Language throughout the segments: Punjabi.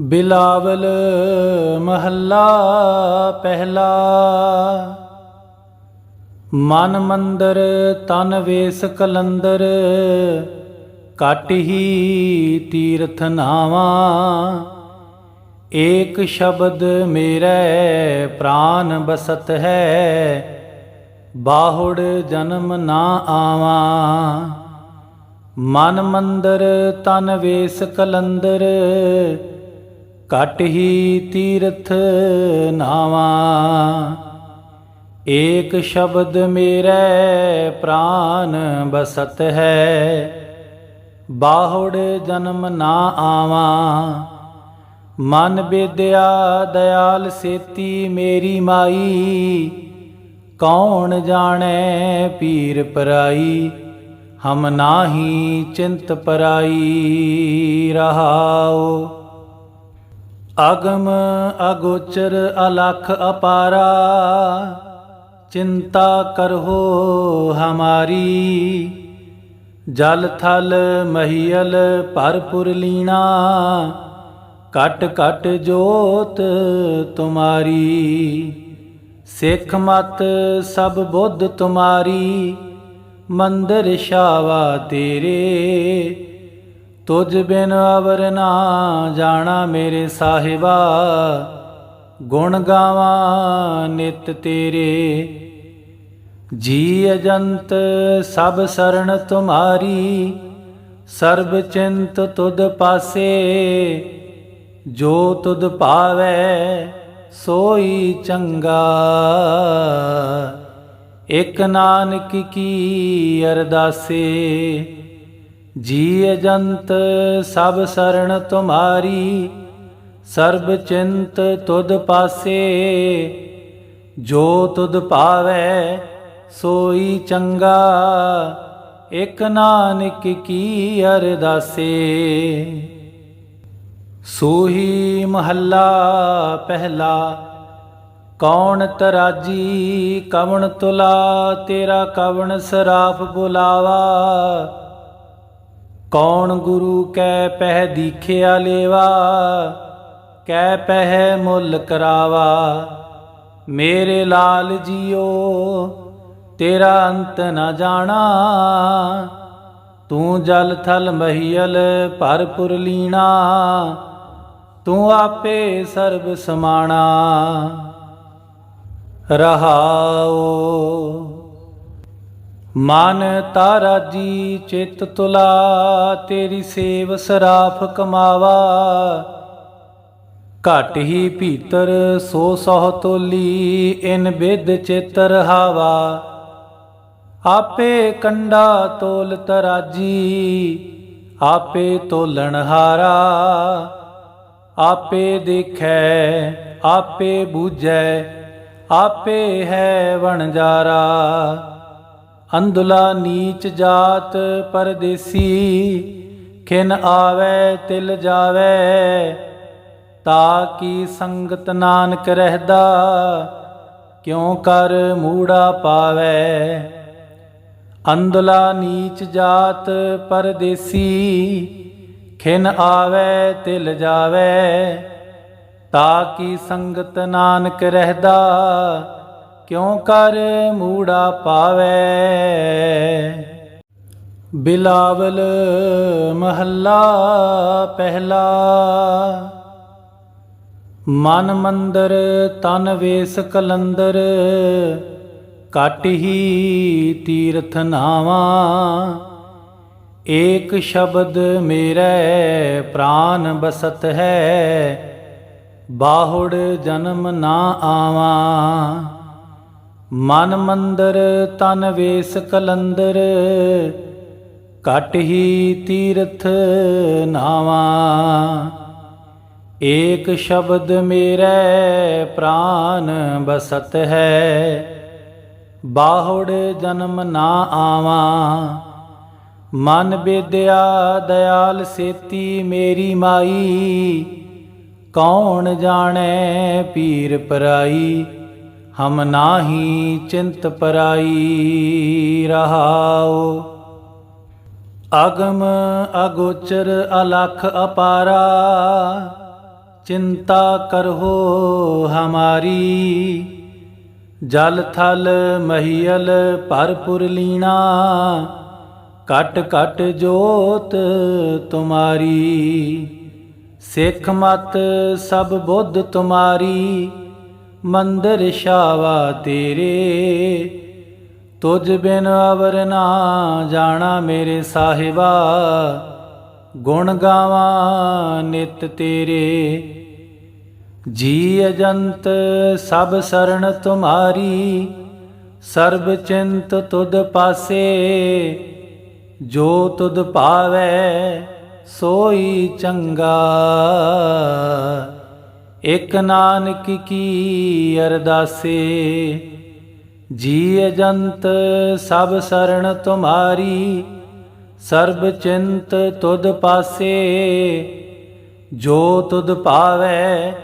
ਬਿਲਾਵਲ ਮਹੱਲਾ ਪਹਿਲਾ। ਮਨ ਮੰਦਰ ਤਨ ਵੇਸ ਕਲੰਦਰ ਕਟ ਹੀ ਤੀਰਥ ਨਾਵਾ। ਏਕ ਸ਼ਬਦ ਮੇਰੇ ਪ੍ਰਾਨ ਬਸਤ ਹੈ, ਬਾਹੁੜ ਜਨਮ ਨਾ ਆਵਾਂ। ਮਨ ਮੰਦਰ ਤਨ ਵੇਸ ਕਲੰਦਰ ਕਟ ਹੀ ਤੀਰਥ ਨਾਵਾ। ਏਕ ਸ਼ਬਦ ਮੇਰੇ ਪ੍ਰਾਨ ਬਸਤ ਹੈ। ਬਾਹੁੜ ਜਨਮ ਨਾ ਆਵਾਂ। ਮਨ ਵਿਦਿਆ ਦਇਆਲ ਸੇਤੀ ਮੇਰੀ ਮਾਈ। ਕੌਣ ਜਾਣੈ ਪੀਰ ਪਰਾਈ? ਹਮ ਨਾਹੀ ਚਿੰਤ ਪਰਾਈ ਰਹਾਓ ਅਗਮ ਅਗੋਚਰ ਅਲਖ ਅਪਾਰਾ, ਚਿੰਤਾ ਕਰਹੋ ਹਮਾਰੀ। ਜਲ ਥਲ ਮਹੀਲ ਭਰਪੁਰ ਲੀਣਾ ਕਟ ਕਟ ਜੋਤ ਤੁਮਾਰੀ। ਸਿੱਖ ਮਤ ਸਭ ਬੁੱਧ ਤੁਮਾਰੀ, ਮੰਦਰ ਸ਼ਾਵਾ ਤੇਰੇ। ਤੁਝ ਬਿਨ ਅਵਰ ਨਾ ਜਾਣਾ ਮੇਰੇ ਸਾਹਿਬਾ, ਗੁਣ ਗਾਵਾਂ ਨਿਤ ਤੇਰੇ। ਜੀ ਅਜੰਤ ਸਭ ਸਰਣ ਤੁਮਾਰੀ, ਸਰਬ ਚਿੰਤ ਤੁਧ ਪਾਸੇ। ਜੋ ਤੁਧ ਭਾਵੈ ਸੋਈ ਚੰਗਾ। ਇਕ ਨਾਨਕ ਕੀ ਅਰਦਾਸੇ ਜੀ ਅਜੰਤ ਸਭ ਸਰਣ ਤੁਮਾਰੀ, ਸਰਬ ਚਿੰਤ ਤੁਧ ਪਾਸੇ। ਜੋ ਤੁਧ ਭਾਵੈ ਸੋਈ ਚੰਗਾ, ਇਕ ਨਾਨਕ ਕੀ ਅਰਦਾਸੇ। ਸੋਹੀ ਮਹੱਲਾ ਪਹਿਲਾ, ਕੌਣ ਤਰਾਜੀ, ਕਵਣ ਤੁਲਾ, ਤੇਰਾ ਕਵਣ ਸਰਾਫ ਬੁਲਾਵਾ। ਕੌਣ ਗੁਰੂ ਕੈ ਪਹਿ ਦੀਖਿਆ ਲੇਵਾ? ਕੈ ਪਹਿ ਮੁੱਲ ਕਰਾਵਾ? ਮੇਰੇ ਲਾਲ ਜੀਓ, ਤੇਰਾ ਅੰਤ ਨਾ ਜਾਣਾ। ਤੂੰ ਜਲ ਥਲ ਮਹੀਲ ਭਰਪੁਰ ਲੀਣਾ। ਤੂੰ ਆਪੇ ਸਰਬ ਸਮਾਣਾ। ਰਹਾਓ। ਮਨ ਤਾਰਾ ਜੀ ਚਿਤ ਤੁਲਾ, ਤੇਰੀ ਸੇਵ ਸਰਾਫ ਕਮਾਵਾ। ਘਟ ਹੀ ਭੀਤਰ ਸੋ ਸਹ ਤੋਲੀ, ਇਨ ਬਿਦ ਚਿਤ ਰਹਾਵਾ। ਆਪੇ ਕੰਡਾ ਤੋਲ ਤਰਾਜੀ, ਆਪੇ ਤੋਲਣ ਹਾਰਾ। ਆਪੇ ਦੇਖੈ, ਆਪੇ ਬੂਝੈ, ਆਪੇ ਹੈ ਵਣਜਾਰਾ। ਅੰਧਲਾ ਨੀਚ ਜਾਤ ਪਰਦੇਸੀ, ਖਿਨ ਆਵੇ, ਤਿਲ ਜਾਵੇ, ਤਾ ਕੀ ਸੰਗਤ ਨਾਨਕ ਰਹਦਾ, ਕਿਉ ਕਰ ਮੂੜਾ ਪਾਵੇ? ਅੰਧਲਾ ਨੀਚ ਜਾਤ ਪਰਦੇਸੀ, ਖਿਨ ਆਵੇ, ਤਿਲ ਜਾਵੇ, ਤਾ ਕੀ ਸੰਗਤ ਨਾਨਕ ਰਹਦਾ ਕਿਉ ਕਰ ਮੂੜਾ ਪਾਵੇ? ਬਿਲਾਵਲ ਮਹੱਲਾ ਪਹਿਲਾ। ਮਨ ਮੰਦਰ ਤਨ ਵੇਸ ਕਲੰਦਰ, ਕਟ ਹੀ ਤੀਰਥ ਨਾਵਾ। ਏਕ ਸ਼ਬਦ ਮੇਰੇ ਪ੍ਰਾਨ ਬਸਤ ਹੈ, ਬਾਹੁੜ ਜਨਮ ਨਾ ਆਵਾਂ। ਮਨ ਮੰਦਰ ਤਨ ਵੇਸ ਕਲੰਦਰ ਕਟ ਹੀ ਤੀਰਥ ਨਾਵਾ। ਏਕ ਸ਼ਬਦ ਮੇਰੇ ਪ੍ਰਾਨ ਬਸਤ ਹੈ, ਬਾਹੁੜ ਜਨਮ ਨਾ ਆਵਾਂ। ਮਨ ਵਿਦਿਆ ਦਇਆਲ ਸੇਤੀ ਮੇਰੀ ਮਾਈ, ਕੌਣ ਜਾਣੈ ਪੀਰ ਪਰਾਈ। ਹਮ ਨਾਹੀ ਚਿੰਤ ਪਰਾਈ ਰਹਾਉ। ਅਗਮ ਅਗੋਚਰ ਅਲਖ ਅਪਾਰਾ, ਚਿੰਤਾ ਕਰਹੋ ਹਮਾਰੀ। ਜਲ ਥਲ ਮਹੀਲ ਭਰਪੁਰ ਲੀਣਾ ਕਟ ਕਟ ਜੋਤ ਤੁਮਾਰੀ। ਸਿੱਖ ਮਤ ਸਭ ਬੁੱਧ ਤੁਮਾਰੀ ਮੰਦਰ ਸ਼ਾਵਾ ਤੇਰੇ। ਤੁਝ ਬਿਨ ਅਵਰ ਨਾ ਜਾਣਾ ਮੇਰੇ ਸਾਹਿਬਾ। ਗੁਣ ਗਾਵਾਂ ਨਿਤ ਤੇਰੇ। ਜੀ ਅਜੰਤ ਸਭ ਸਰਣ ਤੁਮਾਰੀ। ਸਰਬ ਚਿੰਤ ਤੁਧ ਪਾਸੇ। ਜੋ ਤੁਧ ਭਾਵੈ ਸੋਈ ਚੰਗਾ। ਇਕ ਨਾਨਕ ਕੀ ਅਰਦਾਸੇ ਜੀ ਅਜੰਤ ਸਭ ਸਰਣ ਤੁਮਾਰੀ, ਸਰਬ ਚਿੰਤ ਤੁਧ ਪਾਸੇ, ਜੋ ਤੁਧ ਭਾਵੈ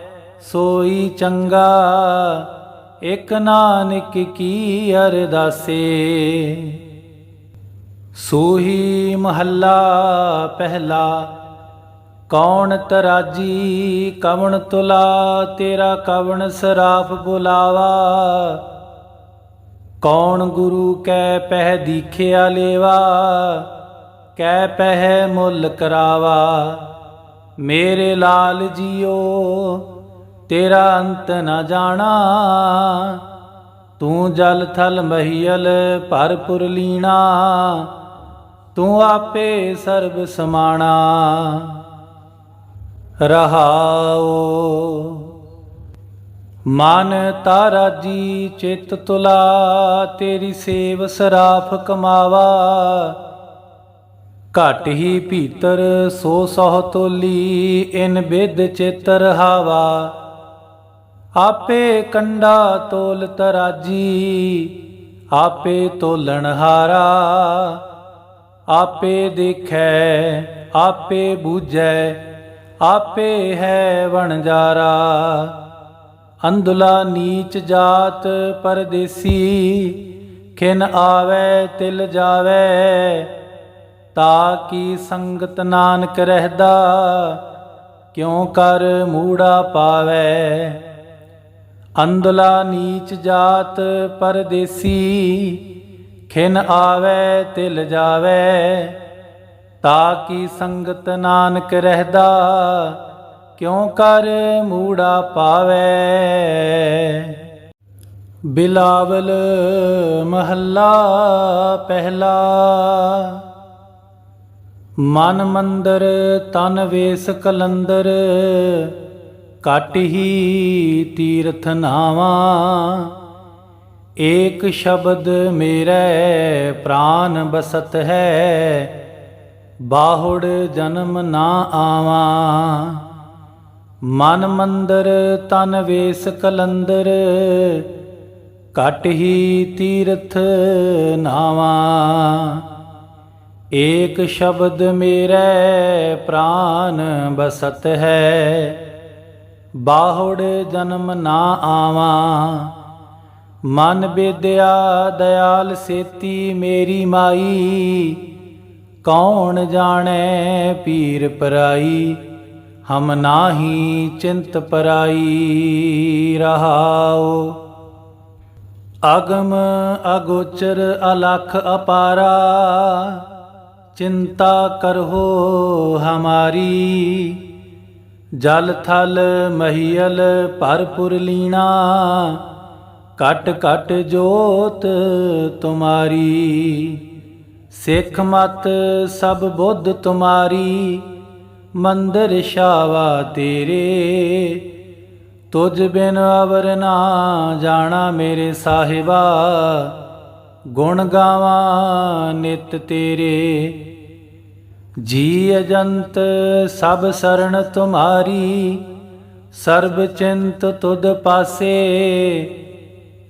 ਸੋਈ ਚੰਗਾ, ਇਕ ਨਾਨਕ ਕੀ ਅਰਦਾਸੇ। ਸੋਹੀ ਮਹੱਲਾ ਪਹਿਲਾ ਕੌਣ ਤਰਾਜੀ? ਕਵਣ ਤੁਲਾ? ਤੇਰਾ ਕਵਣ ਸਰਾਫ ਬੁਲਾਵਾ? ਕੌਣ ਗੁਰੂ ਕੈ ਪਹਿ ਦੀਖਿਆ ਲੇਵਾ? ਕੈ ਪਹਿ ਮੁੱਲ ਕਰਾਵਾ? ਮੇਰੇ ਲਾਲ ਜੀਓ, ਤੇਰਾ ਅੰਤ ਨਾ ਜਾਣਾ। ਤੂੰ ਜਲ ਥਲ ਮਹੀਲ ਭਰਪੁਰ ਲੀਣਾ। ਤੂੰ ਆਪੇ ਸਰਬ ਸਮਾਣਾ। ਰਹਾਓ। ਮਨ ਤਾਰਾ ਜੀ ਚਿਤ ਤੁਲਾ, ਤੇਰੀ ਸੇਵ ਸਰਾਫ ਕਮਾਵਾ। ਘਟ ਹੀ ਭੀਤਰ ਸੋ ਸਹ ਤੋਲੀ, ਇਨ ਬਿਦ ਚਿਤ ਰਹਾਵਾ। ਆਪੇ ਕੰਡਾ ਤੋਲ ਤਰਾਜੀ, ਆਪੇ ਤੋਲਣ ਹਾਰਾ। ਆਪੇ ਦੇਖੈ, ਆਪੇ ਬੂਝੈ ਆਪੇ ਹੈ ਵਣਜਾਰਾ। ਅੰਧਲਾ ਨੀਚ ਜਾਤ ਪਰਦੇਸੀ, ਖਿਨ ਆਵੇ, ਤਿਲ ਜਾਵੇ, ਤਾ ਕੀ ਸੰਗਤ ਨਾਨਕ ਰਹਿਦਾ, ਕਿਉ ਕਰ ਮੂੜਾ ਪਾਵੇ। ਅੰਧਲਾ ਨੀਚ ਜਾਤ ਪਰਦੇਸੀ, ਖਿਨ ਆਵੇ, ਤਿਲ ਜਾਵੇ ਤਾ ਕੀ ਸੰਗਤ ਨਾਨਕ ਰਹਿਦਾ? ਕਿਉ ਕਰ ਮੂੜਾ ਪਾਵੇ? ਬਿਲਾਵਲ ਮਹੱਲਾ ਪਹਿਲਾ। ਮਨ ਮੰਦਰ ਤਨ ਵੇਸ ਕਲੰਦਰ ਕਟ ਹੀ ਤੀਰਥ ਨਾਵਾ। ਏਕ ਸ਼ਬਦ ਮੇਰੇ ਪ੍ਰਾਨ ਬਸਤ ਹੈ। ਬਾਹੁੜ ਜਨਮ ਨਾ ਆਵਾਂ। ਮਨ ਮੰਦਰ ਤਨ ਵੇਸ ਕਲੰਦਰ ਕਟ ਹੀ ਤੀਰਥ ਨਾਵਾ। ਏਕ ਸ਼ਬਦ ਮੇਰੇ ਪ੍ਰਾਨ ਬਸਤ ਹੈ। ਬਾਹੁੜ ਜਨਮ ਨਾ ਆਵਾ। ਮਨ ਬੇਦਿਆ, ਦਇਆਲ ਸੇਤੀ ਮੇਰੀ ਮਾਈ। ਕੌਣ ਜਾਣੈ ਪੀਰ ਪਰਾਈ? ਹਮ ਨਾਹੀ ਚਿੰਤ ਪਰਾਈ ਰਹਾਉ। ਅਗਮ ਅਗੋਚਰ ਅਲਖ ਅਪਾਰਾ। ਚਿੰਤਾ ਕਰਹੋ ਹਮਾਰੀ। ਜਲ ਥਲ ਮਹੀਲ ਭਰਪੁਰ ਲੀਣਾ। ਕਟ ਕਟ ਜੋਤ ਤੁਮਾਰੀ। ਸਿੱਖ ਮਤ ਸਭ ਬੁੱਧ ਤੁਮਾਰੀ, ਮੰਦਰ ਸ਼ਾਵਾ ਤੇਰੇ। ਤੁਝ ਬਿਨ ਅਵਰ ਨਾ ਜਾਣਾ ਮੇਰੇ ਸਾਹਿਬਾ, ਗੁਣ ਗਾਵਾਂ ਨਿਤ ਤੇਰੇ। ਜੀ ਅਜੰਤ ਸਭ ਸਰਣ ਤੁਮਾਰੀ, ਸਰਬ ਚਿੰਤ ਤੁਧ ਪਾਸੇ।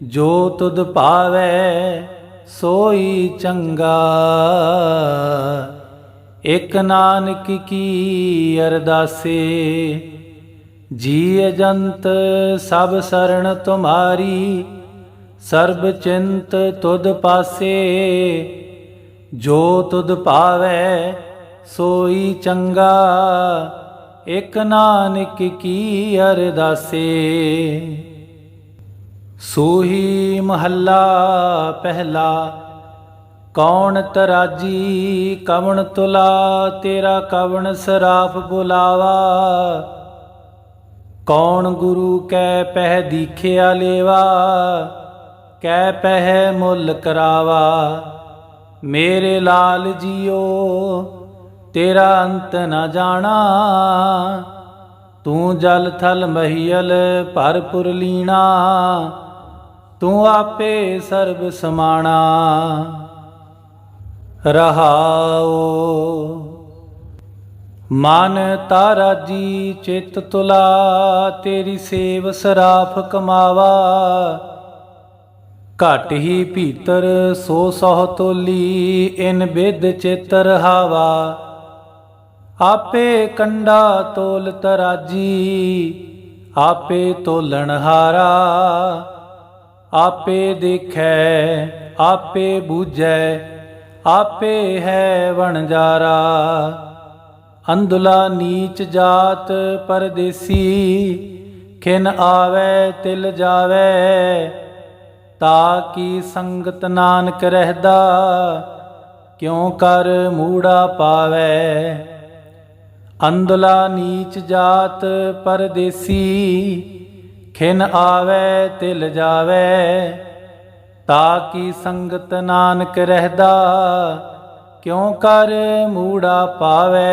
ਜੋ ਤੁਧ ਭਾਵੈ ਸੋਈ ਚੰਗਾ। ਇਕ ਨਾਨਕ ਕੀ ਅਰਦਾਸੇ ਜੀ ਅਜੰਤ ਸਭ ਸਰਣ ਤੁਮਾਰੀ, ਸਰਬ ਚਿੰਤ ਤੁਧ ਪਾਸੇ। ਜੋ ਤੁਧ ਭਾਵੈ ਸੋਈ ਚੰਗਾ, ਇਕ ਨਾਨਕ ਕੀ ਅਰਦਾਸੇ। ਸੋਹੀ ਮਹੱਲਾ ਪਹਿਲਾ, ਕੌਣ ਤਰਾਜੀ, ਕਵਣ ਤੁਲਾ, ਤੇਰਾ ਕਵਣ ਸਰਾਫ ਬੁਲਾਵਾ। ਕੌਣ ਗੁਰੂ ਕੈ ਪਹਿ ਦੀਖਿਆ ਲੇਵਾ, ਕੈ ਪਹਿ ਮੁੱਲ ਕਰਾਵਾ। ਮੇਰੇ ਲਾਲ ਜੀਓ, ਤੇਰਾ ਅੰਤ ਨਾ ਜਾਣਾ। ਤੂੰ ਜਲ ਥਲ ਮਹੀਲ ਭਰਪੁਰ ਲੀਣਾ ਤੂੰ ਆਪੇ ਸਰਬ ਸਮਾਣਾ। ਰਹਾਓ ਮਨ ਤਾਰਾ ਜੀ ਚਿਤ ਤੁਲਾ, ਤੇਰੀ ਸੇਵ ਸਰਾਫ ਕਮਾਵਾ। ਘਟ ਹੀ ਭੀਤਰ ਸੋ ਸਹ ਤੋਲੀ, ਇਨ ਬਿਦ ਚਿਤ ਰਹਾਵਾ। ਆਪੇ ਕੰਡਾ ਤੋਲ ਤਰਾਜੀ, ਆਪੇ ਤੋਲਣ ਹਾਰਾ। ਆਪੇ ਦੇਖੈ, ਆਪੇ ਬੂਝੈ, ਆਪੇ ਹੈ ਵਣਜਾਰਾ। ਅੰਧਲਾ ਨੀਚ ਜਾਤ ਪਰਦੇਸੀ, ਖਿਨ ਆਵੇ, ਤਿਲ ਜਾਵੇ। ਤਾ ਕੀ ਸੰਗਤ ਨਾਨਕ ਰਹਿਦਾ, ਕਿਉ ਕਰ ਮੂੜਾ ਪਾਵੇ। ਅੰਧਲਾ ਨੀਚ ਜਾਤ ਪਰਦੇਸੀ ਖਿਨ ਆਵੇ ਤਿਲ ਜਾਵੇ ਤਾ ਕੀ ਸੰਗਤ ਨਾਨਕ ਰਹਿਦਾ? ਕਿਉ ਕਰ ਮੂੜਾ ਪਾਵੇ?